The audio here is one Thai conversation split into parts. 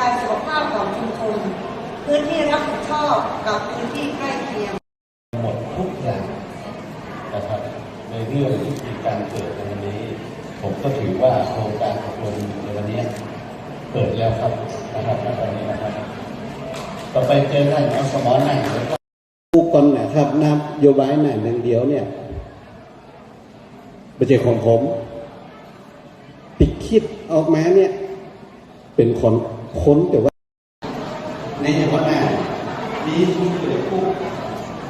การสุขภาพของชุมชนพื้นที่รับผิดชอบกับพื้นที่ใกล้เคียง หมดทุกอย่างนะครับในเรื่องที่มีการเกิดในวันนี้ ผมก็ถือว่าโครงการอบรมในวันนี้เปิดแล้วครับนะครับณตอนนี้นะครับ ต่อไปเจอท่านเอาสมอนั่งแล้วก็ผู้คนนะครับนโยบายไหนหนึ่งเดียวเนี่ยไม่ใช่ของผมติดคิดออกมาเนี่ย เป็นคนค้นแต่ว่า ในจังหวัดน่นมีผู้เกิดผู้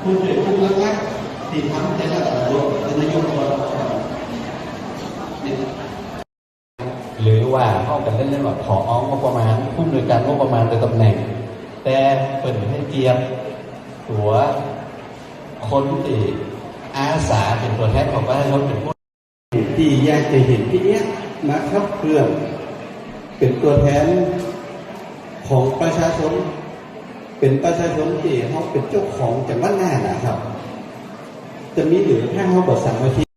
ผู้เกิดผู้รักๆที่ทำแต่ละตัวเป็นนายกอบตเนี่ยหรือว่าเข้ากันเล่นๆว่าขออ้องงบประมาณผู้อำนวยการงบประมาณโดยตำแหน่ง แต่เปิดให้เกียรติตัวคนที่อาสาเป็นตัวแทนของประชาชนเป็นผู้ที่อยากจะเห็นที่เนี้ยนะครับเพื่อ เป็นตัวแทนของประชาชน เป็นประชาชนที่เขาเป็นเจ้าของจังหวัดน่านะครับ จะมีหรือถ้าเขาบอกสามัคคี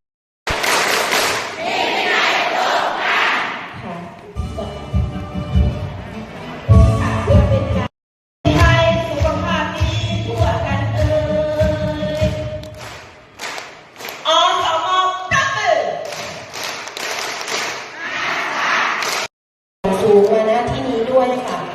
าหน้าที่นี้ด้วยค่ะ